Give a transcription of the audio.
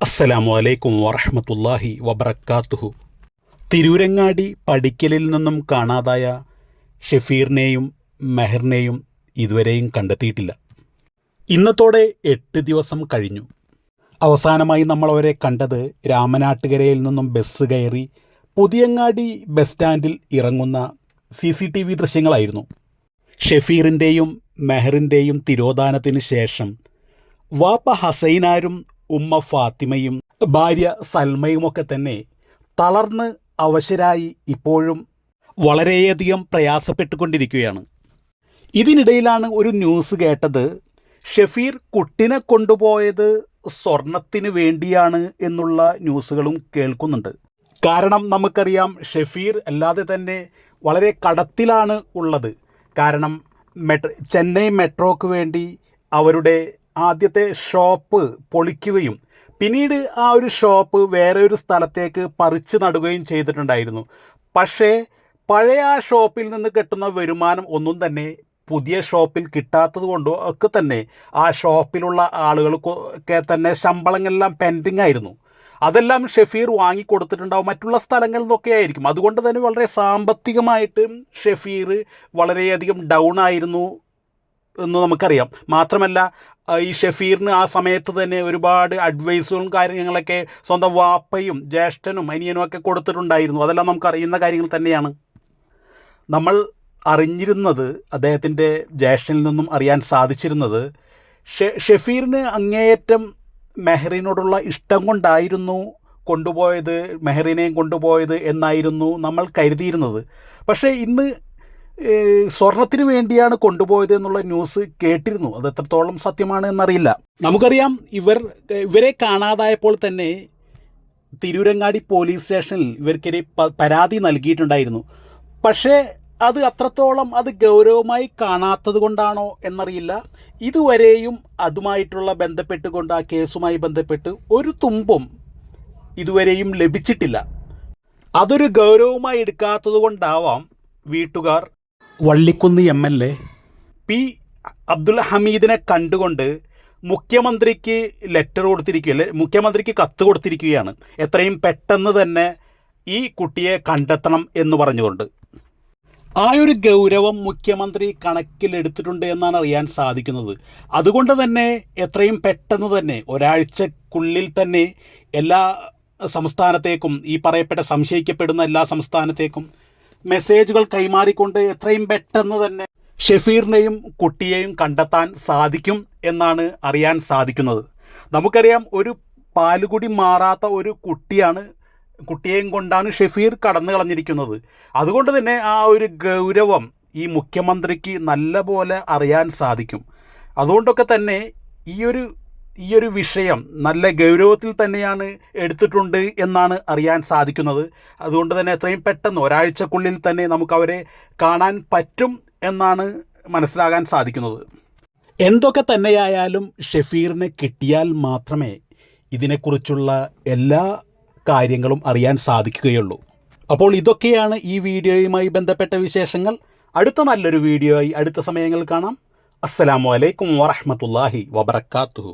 അസ്സലാമു അലൈക്കും വറഹമത്തല്ലാഹി വബർക്കാത്തുഹു തിരൂരങ്ങാടി പടിക്കലിൽ നിന്നും കാണാതായ ഷെഫീറിനെയും മെഹറിനെയും ഇതുവരെയും കണ്ടെത്തിയിട്ടില്ല. ഇന്നത്തോടെ എട്ട് ദിവസം കഴിഞ്ഞു. അവസാനമായി നമ്മൾ അവരെ കണ്ടത് രാമനാട്ടുകരയിൽ നിന്നും ബസ് കയറി പുതിയങ്ങാടി ബസ് സ്റ്റാൻഡിൽ ഇറങ്ങുന്ന സി സി ടി വി ദൃശ്യങ്ങളായിരുന്നു. ഷെഫീറിന്റെയും മെഹറിന്റെയും തിരോധാനത്തിന് ശേഷം വാപ്പ ഹസൈനാരും ഉമ്മ ഫാത്തിമയും ഭാര്യ സൽമയുമൊക്കെ തന്നെ തളർന്ന് അവശരായി ഇപ്പോഴും വളരെയധികം പ്രയാസപ്പെട്ടുകൊണ്ടിരിക്കുകയാണ്. ഇതിനിടയിലാണ് ഒരു ന്യൂസ് കേട്ടത് ഷെഫീർ കുട്ടിനെ കൊണ്ടുപോയത് സ്വർണത്തിന് വേണ്ടിയാണ് എന്നുള്ള ന്യൂസുകളും കേൾക്കുന്നുണ്ട്. കാരണം നമുക്കറിയാം ഷെഫീർ അല്ലാതെ തന്നെ വളരെ കടത്തിലാണ് ഉള്ളത്. കാരണം മെട്രോ ചെന്നൈ മെട്രോക്ക് വേണ്ടി അവരുടെ ആദ്യത്തെ ഷോപ്പ് പൊളിക്കുകയും പിന്നീട് ആ ഒരു ഷോപ്പ് വേറെ ഒരു സ്ഥലത്തേക്ക് പറിച്ചു നടുകയും ചെയ്തിട്ടുണ്ടായിരുന്നു. പക്ഷേ പഴയ ആ ഷോപ്പിൽ നിന്ന് കിട്ടുന്ന വരുമാനം ഒന്നും തന്നെ പുതിയ ഷോപ്പിൽ കിട്ടാത്തത് കൊണ്ടോ ഒക്കെ തന്നെ ആ ഷോപ്പിലുള്ള ആളുകൾക്കൊക്കെ തന്നെ ശമ്പളങ്ങളെല്ലാം പെൻഡിങ് ആയിരുന്നു. അതെല്ലാം ഷെഫീർ വാങ്ങിക്കൊടുത്തിട്ടുണ്ടാവും. മറ്റുള്ള സ്ഥലങ്ങളിൽ നിന്നൊക്കെ ആയിരിക്കും. അതുകൊണ്ട് തന്നെ വളരെ സാമ്പത്തികമായിട്ട് ഷെഫീർ വളരെയധികം ഡൗൺ ആയിരുന്നു എന്ന് നമുക്കറിയാം. മാത്രമല്ല ഈ ഷെഫീറിന് ആ സമയത്ത് തന്നെ ഒരുപാട് അഡ്വൈസുകളും കാര്യങ്ങളൊക്കെ സ്വന്തം വാപ്പയും ജ്യേഷ്ഠനും അനിയനും ഒക്കെ കൊടുത്തിട്ടുണ്ടായിരുന്നു. അതെല്ലാം നമുക്കറിയുന്ന കാര്യങ്ങൾ തന്നെയാണ്. നമ്മൾ അറിഞ്ഞിരുന്നത് അദ്ദേഹത്തിന്റെ ജ്യേഷ്ഠനിൽ നിന്നും അറിയാൻ സാധിച്ചിരുന്നത് ഷെ ഷെഫീറിന് അങ്ങേയറ്റം മെഹറിനോടുള്ള ഇഷ്ടം കൊണ്ടായിരുന്നു കൊണ്ടുപോയത് മെഹറിനെയും കൊണ്ടുപോയത് എന്നായിരുന്നു നമ്മൾ കരുതിയിരുന്നത്. പക്ഷേ ഇന്ന് സ്വർണത്തിന് വേണ്ടിയാണ് കൊണ്ടുപോയത് എന്നുള്ള ന്യൂസ് കേട്ടിരുന്നു. അത് എത്രത്തോളം സത്യമാണ് എന്നറിയില്ല. നമുക്കറിയാം ഇവർ ഇവരെ കാണാതായപ്പോൾ തന്നെ തിരൂരങ്ങാടി പോലീസ് സ്റ്റേഷനിൽ ഇവർക്കെതിരെ പരാതി നൽകിയിട്ടുണ്ടായിരുന്നു. പക്ഷേ അത് അത്രത്തോളം അത് ഗൗരവമായി കാണാത്തത് കൊണ്ടാണോ എന്നറിയില്ല. ഇതുവരെയും അതുമായിട്ടുള്ള ബന്ധപ്പെട്ടുകൊണ്ട് ആ കേസുമായി ബന്ധപ്പെട്ട് ഒരു തുമ്പും ഇതുവരെയും ലഭിച്ചിട്ടില്ല. അതൊരു ഗൗരവമായി എടുക്കാത്തത് കൊണ്ടാവാം വീട്ടുകാർ Vallikkunnu M L A. P Abdul ഹമീദിനെ കണ്ടുകൊണ്ട് മുഖ്യമന്ത്രിക്ക് ലെറ്റർ കൊടുത്തിരിക്കുകയല്ലേ മുഖ്യമന്ത്രിക്ക് കത്ത് കൊടുത്തിരിക്കുകയാണ്. എത്രയും പെട്ടെന്ന് തന്നെ ഈ കുട്ടിയെ കണ്ടെത്തണം എന്ന് പറഞ്ഞുകൊണ്ട്. ആ ഒരു ഗൗരവം മുഖ്യമന്ത്രി കണക്കിലെടുത്തിട്ടുണ്ട് എന്നാണ് അറിയാൻ സാധിക്കുന്നത്. അതുകൊണ്ട് തന്നെ എത്രയും പെട്ടെന്ന് തന്നെ ഒരാഴ്ചക്കുള്ളിൽ തന്നെ എല്ലാ സംസ്ഥാനത്തേക്കും ഈ പറയപ്പെട്ട സംശയിക്കപ്പെടുന്ന എല്ലാ സംസ്ഥാനത്തേക്കും മെസ്സേജുകൾ കൈമാറിക്കൊണ്ട് എത്രയും പെട്ടെന്ന് തന്നെ ഷെഫീറിനെയും കുട്ടിയെയും കണ്ടെത്താൻ സാധിക്കും എന്നാണ് അറിയാൻ സാധിക്കുന്നത്. നമുക്കറിയാം ഒരു പാലുകുടി മാറാത്ത ഒരു കുട്ടിയാണ് കുട്ടിയെയും കൊണ്ടാണ് ഷെഫീർ കടന്നു കളഞ്ഞിരിക്കുന്നത്. അതുകൊണ്ട് തന്നെ ആ ഒരു ഗൗരവം ഈ മുഖ്യമന്ത്രിക്ക് നല്ലപോലെ അറിയാൻ സാധിക്കും. അതുകൊണ്ടൊക്കെ തന്നെ ഈ ഒരു ഈ ഒരു വിഷയം നല്ല ഗൗരവത്തിൽ തന്നെയാണ് എടുത്തിട്ടുണ്ട് എന്നാണ് അറിയാൻ സാധിക്കുന്നത്. അതുകൊണ്ട് തന്നെ എത്രയും പെട്ടെന്ന് ഒരാഴ്ചക്കുള്ളിൽ തന്നെ നമുക്ക് അവരെ കാണാൻ പറ്റും എന്നാണ് മനസ്സിലാകാൻ സാധിക്കുന്നത്. എന്തൊക്കെ തന്നെയായാലും ഷെഫീറിനെ കിട്ടിയാൽ മാത്രമേ ഇതിനെക്കുറിച്ചുള്ള എല്ലാ കാര്യങ്ങളും അറിയാൻ സാധിക്കുകയുള്ളൂ. അപ്പോൾ ഇതൊക്കെയാണ് ഈ വീഡിയോയുമായി ബന്ധപ്പെട്ട വിശേഷങ്ങൾ. അടുത്ത നല്ലൊരു വീഡിയോയായി അടുത്ത സമയങ്ങളിൽ കാണാം. അസ്സലാമു അലൈക്കും വറഹ്മത്തുള്ളാഹി വബറക്കാത്തുഹു